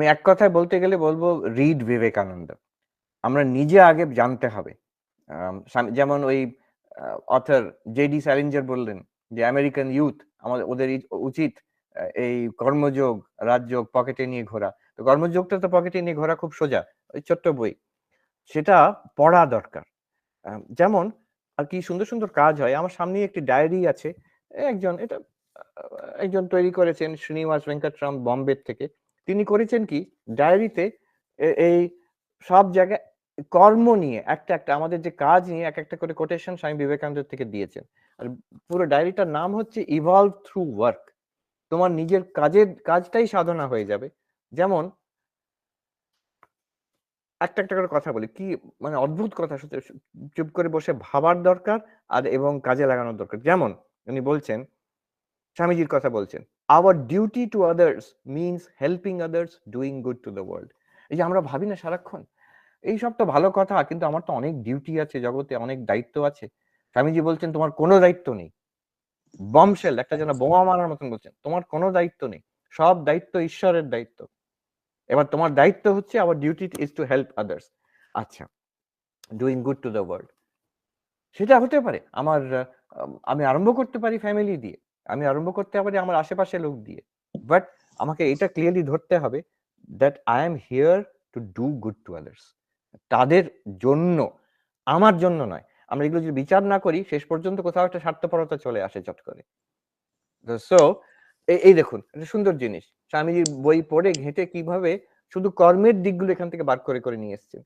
আমি এক কথায় বলতে গেলে বলব, রিড বিবেকানন্দ। আমরা নিজে আগে জানতে হবে। যেমন ওই অথর জেডি স্যালেঞ্জার বললেন যে, আমেরিকান ইউথ, আমাদের, ওদের উচিত এই কর্মযোগ, রাজযোগ পকেটে নিয়ে ঘোরা। তো কর্মযোগটা তো পকেটে নিয়ে ঘোরা খুব সোজা, ওই ছোট্ট বই। সেটা পড়া দরকার। যেমন, আর কি সুন্দর সুন্দর কাজ হয়। আমার সামনে একটি ডায়েরি আছে একজন, এটা একজন তৈরি করেছেন, শ্রীনিবাস ভেঙ্কটরাম বম্বে থেকে। তিনি করেছেন কি? ডায়েরিতে এই সব জায়গায় কর্ম নিয়ে একটা একটা আমাদের যে কাজ নিয়ে এক একটা করে কোটেশন স্বামী বিবেকানন্দ থেকে দিয়েছেন। আর পুরো ডায়েরিটার নাম হচ্ছে ইভলভ থ্রু ওয়ার্ক তোমার নিজের কাজের, কাজটাই সাধনা হয়ে যাবে। যেমন একটা একটা করে কথা বলি। কি মানে অদ্ভুত কথা চুপ করে বসে ভাবার দরকার আর এবং কাজে লাগানোর দরকার। যেমন উনি বলছেন, স্বামীজির কথা বলছেন our duty to others means helping others doing good to the world এই যে আমরা ভাবি না সারাক্ষণ, এই সব তো ভালো কথা, কিন্তু আমার তো অনেক ডিউটি আছে জগতে, অনেক দায়িত্ব আছে। স্বামীজি বলছেন, তোমার কোনো দায়িত্ব নেই। বমশেল একটা যেন বোমা মারার মতন বলছেন, তোমার কোনো দায়িত্ব নেই। সব দায়িত্ব ঈশ্বরের দায়িত্ব। এবার তোমার দায়িত্ব হচ্ছে our duty is to help others আচ্ছা doing good to the world সেটা হতে পারে। আমার আমি আরম্ভ করতে পারি ফ্যামিলি দিয়ে। আমি আরম্ভ করতে পারি আমার আশেপাশে লোক দিয়ে। বাট আমাকে এটা ক্লিয়ারলি ধরতে হবে that I am here to do good to others তাদের জন্য, আমার জন্য নয়। আমরা এগুলো যদি বিচার না করি, শেষ পর্যন্ত কোথাও একটা স্বার্থপরতা চলে আসে চট করে। সো এই দেখুন, একটা সুন্দর জিনিস। স্বামীজির বই পড়ে ঘেঁটে কীভাবে শুধু কর্মের দিকগুলো এখান থেকে বার করে করে নিয়ে এসছেন।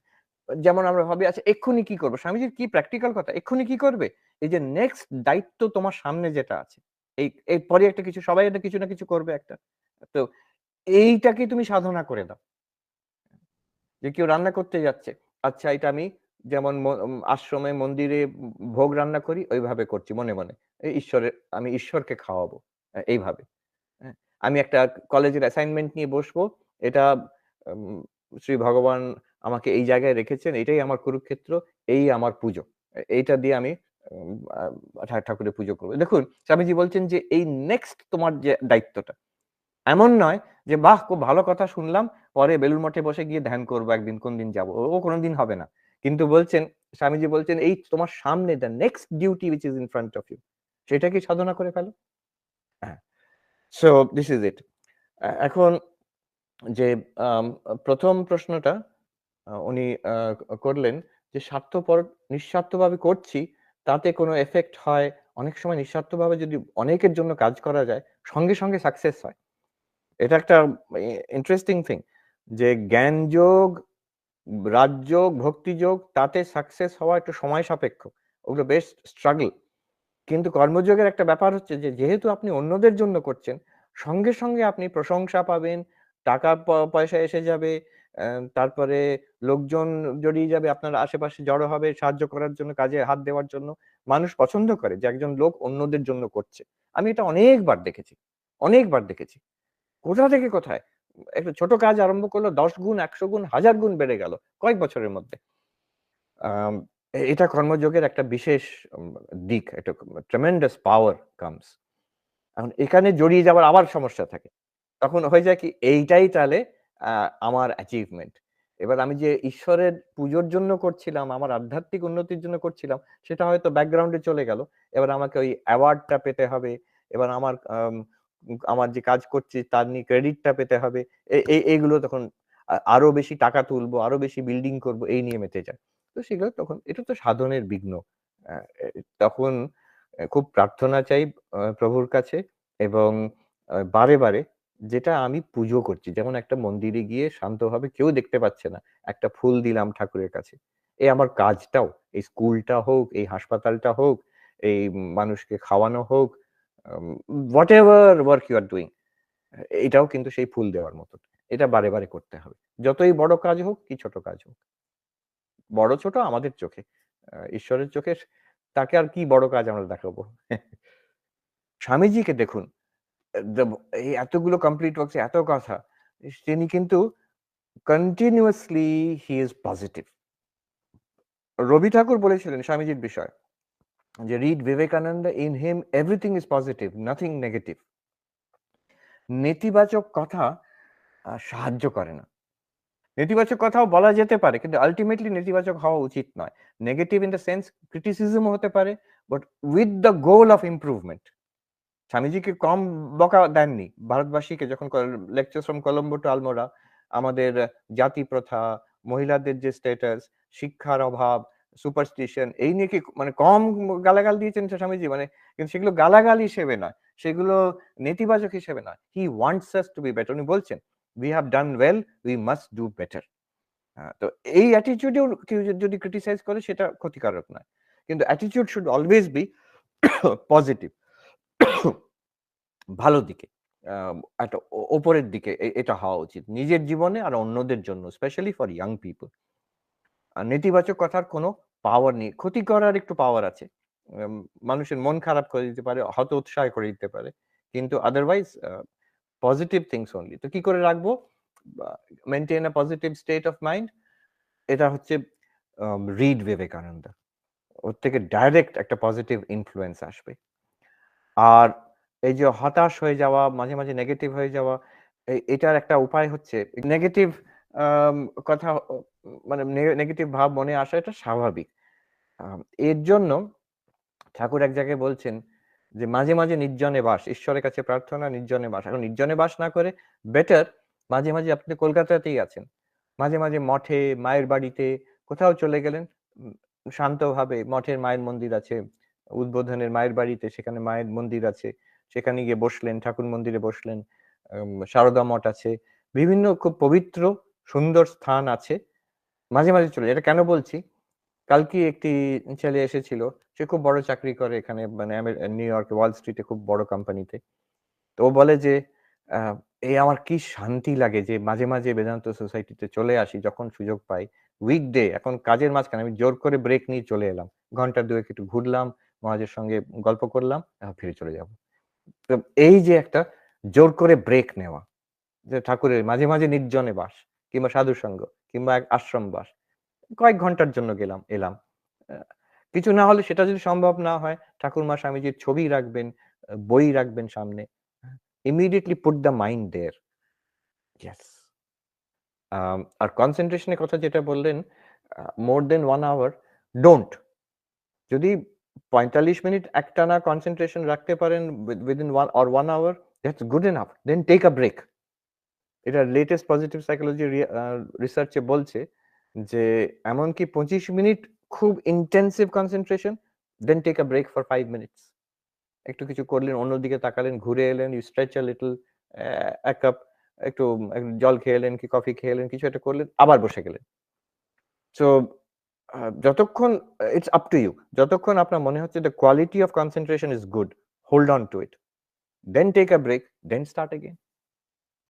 যেমন আমরা ভাবি আচ্ছা এক্ষুনি কি করব? স্বামীজির কি প্র্যাকটিক্যাল কথা? এক্ষুনি কি করবে? এই যে নেক্সট দায়িত্ব তোমার সামনে যেটা আছে। এই এই পরে একটা কিছু সবাই একটা কিছু না কিছু করবে একটা। তো এইটাকে তুমি সাধনা করে দাও। যে কেউ রান্না করতে যাচ্ছে আচ্ছা এটা আমি যেমন আশ্রমে মন্দিরে ভোগ রান্না করি ওইভাবে করছি মনে মনে। ঈশ্বরের আমি ঈশ্বরকে খাওয়াবো এইভাবে। হ্যাঁ, আমি একটা কলেজের অ্যাসাইনমেন্ট নিয়ে বসবো এটা শ্রী ভগবান আমাকে এই জায়গায় রেখেছেন এটাই আমার কুরুক্ষেত্র এই আমার পুজো। এইটা দিয়ে আমি ঠাকুরের পুজো করব। দেখুন, স্বামীজি বলছেন যে, এই নেক্সট তোমার যে দায়িত্বটা। এমন নয় যে, বাহ, খুব ভালো কথা শুনলাম, পরে বেলুর মঠে বসে গিয়ে ধ্যান করব একদিন, কোন দিন যাব? ও কোনোদিন হবে না। কিন্তু বলছেন, স্বামীজি বলছেন, এই তোমার সামনে the next duty which is in front of you সেটা কি সাধনা করে ফেলো। হ্যাঁ। সো দিস ইজ ইট এখন যে প্রথম প্রশ্নটা উনি করলেন যে, স্বার্থপর, নিঃস্বার্থভাবে করছি তাতে কোনো এফেক্ট হয়। অনেক সময় নিঃস্বার্থভাবে যদি অনেকের জন্য কাজ করা যায়, সঙ্গে সঙ্গে সাকসেস হয়। এটা একটা ইন্টারেস্টিং থিং যে জ্ঞান যোগ রাজযোগ ভক্তিযোগ তাতে সাকসেস হওয়া একটু সময় সাপেক্ষ। ওগুলো বেশ স্ট্রাগল কিন্তু কর্মযোগের একটা ব্যাপার হচ্ছে যে, যেহেতু আপনি অন্যদের জন্য করছেন, সঙ্গে সঙ্গে আপনি প্রশংসা পাবেন, টাকা পয়সা এসে যাবে তারপরে লোকজন জড়িয়ে যাবে, আপনার আশেপাশে জড়ো হবে সাহায্য করার জন্য, কাজে হাত দেওয়ার জন্য। মানুষ পছন্দ করে যে একজন লোক অন্যদের জন্য করছে। আমি এটা অনেকবার দেখেছি অনেকবার দেখেছি। কোথা থেকে কোথায়? একটা ছোট কাজ আরম্ভ করল, দশ গুণ, একশো গুণ, হাজার গুণ বেড়ে গেল কয়েক বছরের মধ্যে। এটা কর্মযোগের একটা বিশেষ দিক, একটা ট্রেমেন্ডাস পাওয়ার কামস এখন এখানে জড়িয়ে যাওয়ার আবার সমস্যা থাকে। তখন হয়ে যায় কি, এইটাই তাহলে আমার অ্যাচিভমেন্ট এবার আমি যে ঈশ্বরের পুজোর জন্য করছিলাম, আমার আধ্যাত্মিক উন্নতির জন্য করছিলাম, সেটা হয়তো ব্যাকগ্রাউন্ডে চলে গেল। এবার আমাকে ওই অ্যাওয়ার্ডটা পেতে হবে, এবার আমার আমার যে কাজ করছি, তার নিয়ে ক্রেডিটটা পেতে হবে। এই এইগুলো তখন আরও বেশি টাকা তুলবো, আরও বেশি বিল্ডিং করব, এই নিয়ে মেতে যায়। তো সেগুলো তখন, এটা তো সাধনের বিঘ্ন। তখন খুব প্রার্থনা চাই প্রভুর কাছে এবং বারে বারে যেটা আমি পুজো করছি। যেমন একটা মন্দিরে গিয়ে শান্তভাবে কেউ দেখতে পাচ্ছে না। একটা ফুল দিলাম ঠাকুরের কাছে। এই আমার কাজটাও, এই স্কুলটা হোক, এই হাসপাতালটা হোক, এই মানুষকে খাওয়ানো হোক whatever work you are doing এটাও কিন্তু সেই ফুল দেওয়ার মতো এটা বারে বারে করতে হবে। যতই বড় কাজ হোক কি ছোট কাজ হোক। বড় ছোট আমাদের চোখে। ঈশ্বরের চোখে তাকে আর কি বড় কাজ আমরা দেখাবো? স্বামীজিকে দেখুন। এই এতগুলো কমপ্লিট ওয়ার্কস এত কথা, তিনি কিন্তু continuously he is positive Rabi Thakur বলেছিলেন স্বামীজির বিষয় যে read Vivekananda in him everything is positive nothing negative নেতিবাচক কথা সাহায্য করে না। নেতিবাচক কথাও বলা যেতে পারে, কিন্তু আল্টিমেটলি নেতিবাচক হওয়া উচিত নয়। Negative in the sense criticism হতে পারে but with the goal of improvement. স্বামীজিকে কম বকা দেননি। ভারতবাসীকে যখন ক lectures from Colombo to Almora আমাদের জাতি প্রথা, মহিলাদের যে স্ট্যাটাস, শিক্ষার অভাব, সুপারস্টিশন এই নিয়ে কি মানে কম গালাগাল দিয়েছেন স্বামীজি? মানে কিন্তু সেগুলো গালাগাল হিসেবে নয়। সেগুলো নেতিবাচক হিসেবে নয়। He wants us to be better. উনি বলছেন, we have done well we must do better তো এই অ্যাটিটিউডেও কেউ যদি ক্রিটিসাইজ করে সেটা ক্ষতিকারক নয়। কিন্তু attitude should always be positive. ভালো দিকে। একটা ওপরের দিকে এটা হওয়া উচিত। নিজের জীবনে আর অন্যদের জন্য স্পেশালি ফর ইয়াং পিপল। আর নেতিবাচক কথার কোনো পাওয়ার নেই। ক্ষতি করার একটু পাওয়ার আছে। মানুষের মন খারাপ করে দিতে পারে, হতোৎসাহ করে দিতে পারে। কিন্তু আদারওয়াইজ পজিটিভ থিংস অনলি। তো কি করে রাখব? বা maintain a positive state of mind এটা হচ্ছে রিড বিবেকানন্দ। ওর থেকে ডাইরেক্ট একটা পজিটিভ ইনফ্লুয়েন্স আসবে। আর এই যে হতাশ হয়ে যাওয়া, মাঝে, মাঝে নেগেটিভ হয়ে যাওয়া, এটার একটা উপায় হচ্ছে নেগেটিভ কথা মানে নেগেটিভ ভাব মনে আসা এটা স্বাভাবিক। এর জন্য ঠাকুর এক জায়গায় বলছেন যে, "মাঝে, মাঝে নির্জনে বাস। ঈশ্বরের কাছে প্রার্থনা নির্জনে বাস।" এখন নির্জনে বাস না করে বেটার মাঝে, মাঝে আপনি কলকাতাতেই আছেন। মাঝে, মাঝে মঠে, মায়ের বাড়িতে কোথাও চলে গেলেন। শান্তভাবে মঠের মায়ের মন্দির আছে। উদ্বোধনের মায়ের বাড়িতে সেখানে মায়ের মন্দির আছে। সেখানে গিয়ে বসলেন, ঠাকুর মন্দিরে বসলেন। সারদা মঠ আছে। বিভিন্ন খুব পবিত্র সুন্দর স্থান আছে। মাঝে, মাঝে চলে এটা কেন বলছি? কালকে একটি ছেলে এসেছিল। সে খুব বড় চাকরি করে এখানে মানে নিউ ইয়র্কে ওয়াল স্ট্রিটে খুব বড় কোম্পানিতে। তো ও বলে যে, "এই আমার কি শান্তি লাগে যে মাঝে, মাঝে বেদান্ত সোসাইটিতে চলে আসি যখন সুযোগ পাই। উইকডে এখন কাজের মাঝখানে আমি জোর করে ব্রেক নিয়ে চলে এলাম। ঘণ্টা দুয়েক একটু ঘুরলাম, মহারাজের সঙ্গে গল্প করলাম, আবার ফিরে চলে যাব।" তো এই যে একটা জোর করে ব্রেক নেওয়া। যে ঠাকুরের মাঝে, মাঝে নির্জনে বাস কিংবা সাধুসঙ্গ কিংবা এক আশ্রম বাস। কয়েক ঘণ্টার জন্য গেলাম, এলাম। কিছু না হলে সেটা যদি সম্ভব না হয় ঠাকুরমা স্বামীজির ছবি রাখবেন, বই রাখবেন সামনে। Immediately put the mind there. Yes. আর কনসেন্ট্রেশনের কথা যেটা বললেন, more than one hour don't. যদি ৪৫ মিনিট একটানা কনসেন্ট্রেশন রাখতে পারেন with one 1 or 1 hour that's good enough. Then take a break. এটা লেটেস্ট পজিটিভ সাইকোলজি রি আ বলছে যে এমনকি ২৫ মিনিট খুব intensive concentration then take a break for five minutes. একটু কিছু করলেন, অন্যদিকে তাকালেন, ঘুরে এলেন, ইউ স্ট্রেচ আ লিটল এক ১ কাপ একটু জল খেয়ে এলেন কি কফি খেয়ে এলেন, কিছু একটা করলেন, আবার বসে গেলেন। সো আ যতক্ষণ ইটস আপ টু ইউ। যতক্ষণ আপনার মনে হচ্ছে the quality of concentration is good, hold on to it. Then take a break, then start again.